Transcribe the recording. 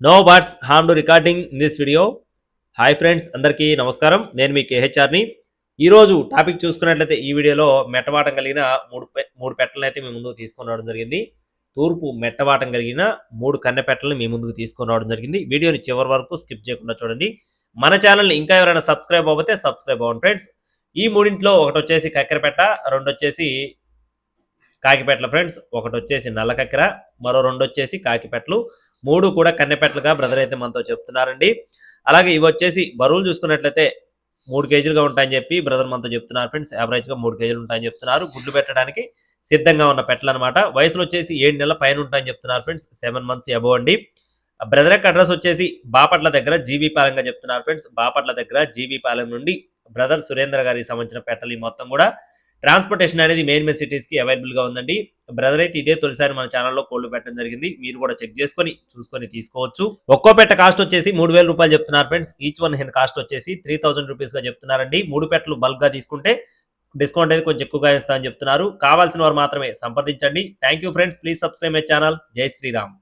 No birds harm to recording in this video hi friends అందరికీ నమస్కారం. నేను మీ కేహెచ్ఆర్ని ఈరోజు టాపిక్ చూసుకున్నట్లయితే ఈ వీడియోలో మెట్టవాటం కలిగిన మూడు మూడు పెట్టలను అయితే మీ ముందుకు తీసుకొని రావడం జరిగింది. తూర్పు మెట్టవాటం కలిగిన మూడు కన్నె పెట్టలను మీ ముందుకు తీసుకొని రావడం జరిగింది. వీడియోని చివరి వరకు స్కిప్ చేయకుండా చూడండి. మన ఛానల్ని ఇంకా ఎవరైనా సబ్స్క్రైబ్ అవ్వతే సబ్స్క్రైబ్ అవ్వండి ఫ్రెండ్స్. ఈ మూడింట్లో ఒకటి వచ్చేసి కక్కెరపెట్ట రెండు వచ్చేసి కాకిపెట్ల ఫ్రెండ్స్. ఒకటి వచ్చేసి నల్ల కక్కెర మరో రెండు వచ్చేసి కాకిపెట్టలు మూడు కూడా కన్నెపెట్టలుగా బ్రదర్ అయితే మనతో చెప్తున్నారండి. అలాగే ఇవి వచ్చేసి బరువులు చూసుకున్నట్లయితే మూడు కేజీలుగా ఉంటాయని చెప్పి బ్రదర్ మనతో చెప్తున్నారు ఫ్రెండ్స్. యావరేజ్గా మూడు కేజీలు ఉంటాయని చెప్తున్నారు. గుడ్లు పెట్టడానికి సిద్ధంగా ఉన్న పెట్టలు అనమాట వయసులో వచ్చేసి ఏడు నెలల పైన ఉంటాయని చెప్తున్నారు ఫ్రెండ్స్. సెవెన్ మంత్స్ అబో అండి. బ్రదర్ యొక్క అడ్రస్ వచ్చేసి బాపట్ల దగ్గర జీబీ పాలెంగా చెప్తున్నారు ఫ్రెండ్స్. బాపట్ల దగ్గర జీబీ పాలెం నుండి బ్రదర్ సురేంద్ర గారికి సంబంధించిన పెట్టలు ఈ మొత్తం కూడా. ట్రాన్స్పోర్టేషన్ అనేది మెయిన్ మెయిన్ సిటీస్కి అవైలబుల్గా ఉందండి. బ్రదర్ అయితే ఇదే తొలిసారి మన ఛానల్లో కోళ్ళు పెట్టడం జరిగింది. మీరు కూడా చెక్ చేసుకొని చూసుకొని తీసుకోవచ్చు. ఒక్కో పెట్ట కాస్ట్ వచ్చేసి మూడు వేల రూపాయలు చెప్తున్నారు friends each one hen cost వచ్చేసి త్రీ థౌసండ్ రూపీస్గా చెప్తున్నారండి. మూడు పెట్టలు బల్క్గా తీసుకుంటే డిస్కౌంట్ అయితే కొంచెం ఎక్కువగా ఇస్తామని చెప్తున్నారు. కావాల్సిన వారు మాత్రమే సంప్రదించండి. Thank you friends please subscribe my channel జై శ్రీరామ్